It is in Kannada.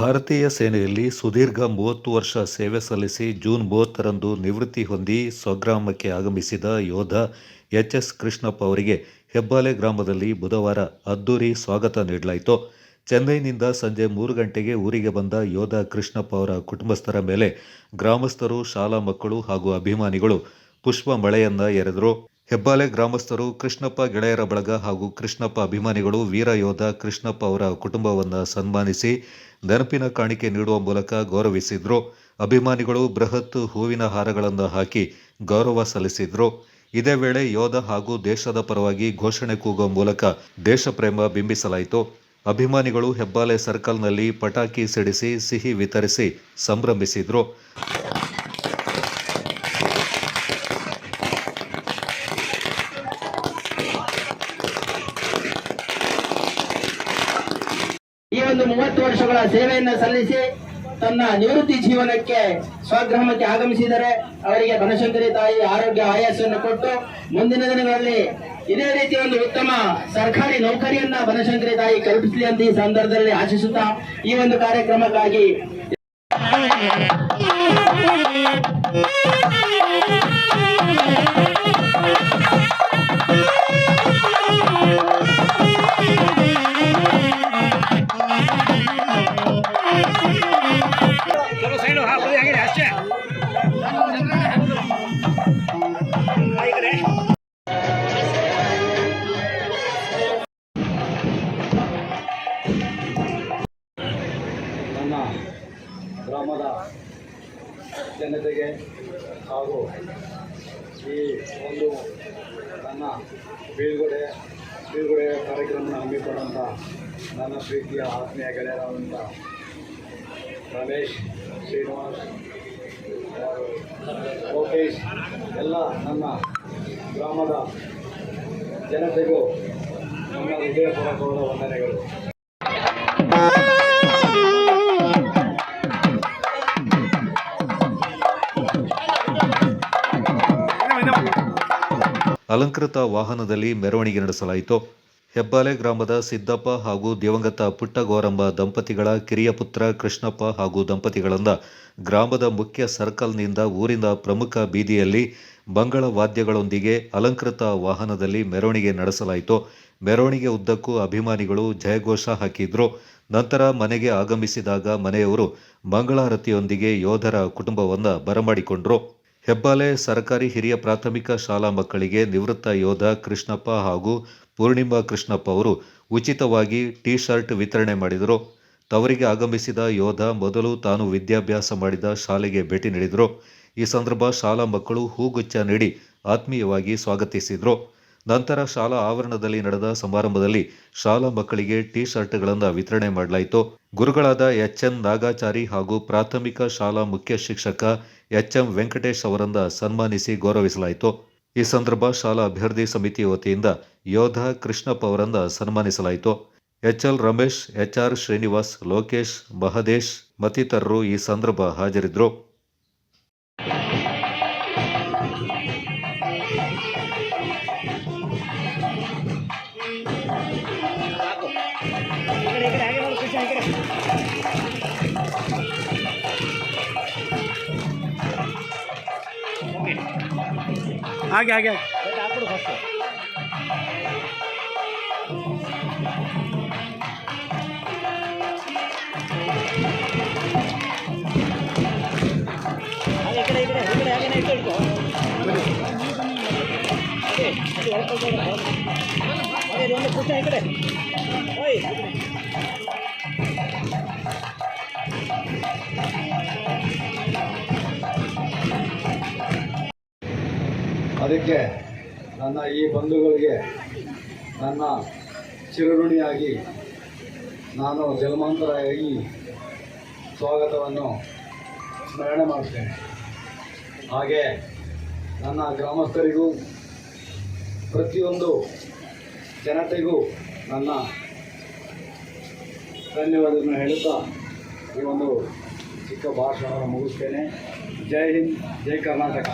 ಭಾರತೀಯ ಸೇನೆಯಲ್ಲಿ ಸುದೀರ್ಘ ಮೂವತ್ತು ವರ್ಷ ಸೇವೆ ಸಲ್ಲಿಸಿ ಜೂನ್ ಮೂವತ್ತರಂದು ನಿವೃತ್ತಿ ಹೊಂದಿ ಸ್ವಗ್ರಾಮಕ್ಕೆ ಆಗಮಿಸಿದ ಯೋಧ ಎಚ್ ಎಸ್ ಕೃಷ್ಣಪ್ಪ ಅವರಿಗೆ ಹೆಬ್ಬಾಲೆ ಗ್ರಾಮದಲ್ಲಿ ಬುಧವಾರ ಅದ್ದೂರಿ ಸ್ವಾಗತ ನೀಡಲಾಯಿತು. ಚೆನ್ನೈನಿಂದ ಸಂಜೆ ಮೂರು ಗಂಟೆಗೆ ಊರಿಗೆ ಬಂದ ಯೋಧ ಕೃಷ್ಣಪ್ಪ ಅವರ ಕುಟುಂಬಸ್ಥರ ಮೇಲೆ ಗ್ರಾಮಸ್ಥರು, ಶಾಲಾ ಮಕ್ಕಳು ಹಾಗೂ ಅಭಿಮಾನಿಗಳು ಪುಷ್ಪ ಮಳೆಯನ್ನ ಎರೆದರು. ಹೆಬ್ಬಾಲೆ ಗ್ರಾಮಸ್ಥರು ಕೃಷ್ಣಪ್ಪ ಗೆಳೆಯರ ಬಳಗ ಹಾಗೂ ಕೃಷ್ಣಪ್ಪ ಅಭಿಮಾನಿಗಳು ವೀರ ಯೋಧ ಕೃಷ್ಣಪ್ಪ ಅವರ ಕುಟುಂಬವನ್ನು ಸನ್ಮಾನಿಸಿ ನೆನಪಿನ ಕಾಣಿಕೆ ನೀಡುವ ಮೂಲಕ ಗೌರವಿಸಿದ್ರು. ಅಭಿಮಾನಿಗಳು ಬೃಹತ್ ಹೂವಿನ ಹಾರಗಳನ್ನು ಹಾಕಿ ಗೌರವ ಸಲ್ಲಿಸಿದ್ರು. ಇದೇ ವೇಳೆ ಯೋಧ ಹಾಗೂ ದೇಶದ ಪರವಾಗಿ ಘೋಷಣೆ ಕೂಗುವ ಮೂಲಕ ದೇಶಪ್ರೇಮ ಬಿಂಬಿಸಲಾಯಿತು. ಅಭಿಮಾನಿಗಳು ಹೆಬ್ಬಾಲೆ ಸರ್ಕಲ್ನಲ್ಲಿ ಪಟಾಕಿ ಸಿಡಿಸಿ, ಸಿಹಿ ವಿತರಿಸಿ ಸಂಭ್ರಮಿಸಿದ್ರು. ಮೂವತ್ತು ವರ್ಷಗಳ ಸೇವೆಯನ್ನು ಸಲ್ಲಿಸಿ ತನ್ನ ನಿವೃತ್ತಿ ಜೀವನಕ್ಕೆ ಸ್ವಗ್ರಾಮಕ್ಕೆ ಆಗಮಿಸಿದರೆ ಅವರಿಗೆ ಬನಶಂಕರಿ ತಾಯಿ ಆರೋಗ್ಯ ಆಯಾಸವನ್ನು ಕೊಟ್ಟು ಮುಂದಿನ ದಿನಗಳಲ್ಲಿ ಇದೇ ರೀತಿ ಒಂದು ಉತ್ತಮ ಸರ್ಕಾರಿ ನೌಕರಿಯನ್ನ ಬನಶಂಕರಿ ತಾಯಿ ಕಲ್ಪಿಸಲಿ ಅಂತ ಈ ಸಂದರ್ಭದಲ್ಲಿ ಆಶಿಸುತ್ತಾ ಈ ಒಂದು ಕಾರ್ಯಕ್ರಮಕ್ಕಾಗಿ ನನ್ನ ಗ್ರಾಮದ ಜನತೆಗೆ ಹಾಗೂ ಈ ಒಂದು ನನ್ನ ಬೀಳ್ಗೊಡೆ ಬೀಳ್ಗೊಡೆ ಕಾರ್ಯಕ್ರಮ ಹಮ್ಮಿಕೊಂಡಂಥ ನನ್ನ ಪ್ರೀತಿಯ ಆತ್ಮೀಯ ಗೆಳೆಯರಾದಂಥ ರಮೇಶ್ ಶ್ರೀನಿವಾಸ್ ಲೋಕೇಶ್ ಎಲ್ಲ ನನ್ನ ಗ್ರಾಮದ ಜನತೆಗೂ ನನ್ನ ಹೃದಯಪೂರ್ವಕವಾದ ವಂದನೆಗಳು. ಅಲಂಕೃತ ವಾಹನದಲ್ಲಿ ಮೆರವಣಿಗೆ ನಡೆಸಲಾಯಿತು. ಹೆಬ್ಬಾಲೆ ಗ್ರಾಮದ ಸಿದ್ದಪ್ಪ ಹಾಗೂ ದಿವಂಗತ ಪುಟ್ಟಗೋರಂಬ ದಂಪತಿಗಳ ಕಿರಿಯ ಪುತ್ರ ಕೃಷ್ಣಪ್ಪ ಹಾಗೂ ದಂಪತಿಗಳಿಂದ ಗ್ರಾಮದ ಮುಖ್ಯ ಸರ್ಕಲ್ನಿಂದ ಊರಿನ ಪ್ರಮುಖ ಬೀದಿಯಲ್ಲಿ ಮಂಗಳ ವಾದ್ಯಗಳೊಂದಿಗೆ ಅಲಂಕೃತ ವಾಹನದಲ್ಲಿ ಮೆರವಣಿಗೆ ನಡೆಸಲಾಯಿತು. ಮೆರವಣಿಗೆ ಉದ್ದಕ್ಕೂ ಅಭಿಮಾನಿಗಳು ಜಯಘೋಷ ಹಾಕಿದ್ರು. ನಂತರ ಮನೆಗೆ ಆಗಮಿಸಿದಾಗ ಮನೆಯವರು ಮಂಗಳಾರತಿಯೊಂದಿಗೆ ಯೋಧರ ಕುಟುಂಬವನ್ನು ಬರಮಾಡಿಕೊಂಡ್ರು. ಹೆಬ್ಬಾಲೆ ಸರ್ಕಾರಿ ಹಿರಿಯ ಪ್ರಾಥಮಿಕ ಶಾಲಾ ಮಕ್ಕಳಿಗೆ ನಿವೃತ್ತ ಯೋಧ ಕೃಷ್ಣಪ್ಪ ಹಾಗೂ ಪೂರ್ಣಿಮಾ ಕೃಷ್ಣಪ್ಪ ಅವರು ಉಚಿತವಾಗಿ ಟೀ ಶರ್ಟ್ ವಿತರಣೆ ಮಾಡಿದರು. ತವರಿಗೆ ಆಗಮಿಸಿದ ಯೋಧ ಮೊದಲು ತಾನು ವಿದ್ಯಾಭ್ಯಾಸ ಮಾಡಿದ ಶಾಲೆಗೆ ಭೇಟಿ ನೀಡಿದರು. ಈ ಸಂದರ್ಭ ಶಾಲಾ ಮಕ್ಕಳು ಹೂಗುಚ್ಛ ನೀಡಿ ಆತ್ಮೀಯವಾಗಿ ಸ್ವಾಗತಿಸಿದರು. ನಂತರ ಶಾಲಾ ಆವರಣದಲ್ಲಿ ನಡೆದ ಸಮಾರಂಭದಲ್ಲಿ ಶಾಲಾ ಮಕ್ಕಳಿಗೆ ಟಿ ಶರ್ಟ್ಗಳನ್ನು ವಿತರಣೆ ಮಾಡಲಾಯಿತು. ಗುರುಗಳಾದ ಎಚ್ ಎನ್ ನಾಗಾಚಾರಿ ಹಾಗೂ ಪ್ರಾಥಮಿಕ ಶಾಲಾ ಮುಖ್ಯ ಶಿಕ್ಷಕ ಎಚ್ ಎಂ ವೆಂಕಟೇಶ್ ಅವರನ್ನ ಸನ್ಮಾನಿಸಿ ಗೌರವಿಸಲಾಯಿತು. ಈ ಸಂದರ್ಭ ಶಾಲಾ ಅಭ್ಯರ್ಥಿ ಸಮಿತಿ ವತಿಯಿಂದ ಯೋಧ ಕೃಷ್ಣಪ್ಪ ಅವರನ್ನ ಸನ್ಮಾನಿಸಲಾಯಿತು. H L Ramesh H R Srinivas, Lokesh, Mahadesh ಮತ್ತಿತರರು ಈ ಸಂದರ್ಭ ಹಾಜರಿದ್ದರು. ಹಾಗೆ ಹಾಗೆ ಹಾಕ್ಬಿಡು ಫಸ್ಟ್ ಹಾಗೆ ಈ ಕಡೆ ಈ ಕಡೆ ಈ ಕಡೆ ಹಾಗೇನೆ ಇಟ್ಟು ಇಟ್ಕೋ ಓಕೆ ಅಲ್ಲಿ ಹೊರಗೆ ಹಾಗೆ ಇದು ಒಂದು ಕೃಷ್ಣ ಈ ಕಡೆ ಓಯ್ ಅದಕ್ಕೆ ನನ್ನ ಈ ಬಂಧುಗಳಿಗೆ ನನ್ನ ಚಿರಋಣಿಯಾಗಿ ನಾನು ಜನ್ಮಾಂತರಾಗಿ ಸ್ವಾಗತವನ್ನು ಸ್ಮರಣೆ ಮಾಡ್ತೇನೆ. ಹಾಗೆ ನನ್ನ ಗ್ರಾಮಸ್ಥರಿಗೂ, ಪ್ರತಿಯೊಂದು ಜನತೆಗೂ ನನ್ನ ಧನ್ಯವಾದಗಳನ್ನು ಹೇಳುತ್ತಾ ಈ ಒಂದು ಚಿಕ್ಕ ಭಾಷಣವನ್ನು ಮುಗಿಸ್ತೇನೆ. ಜೈ ಹಿಂದ್, ಜೈ ಕರ್ನಾಟಕ.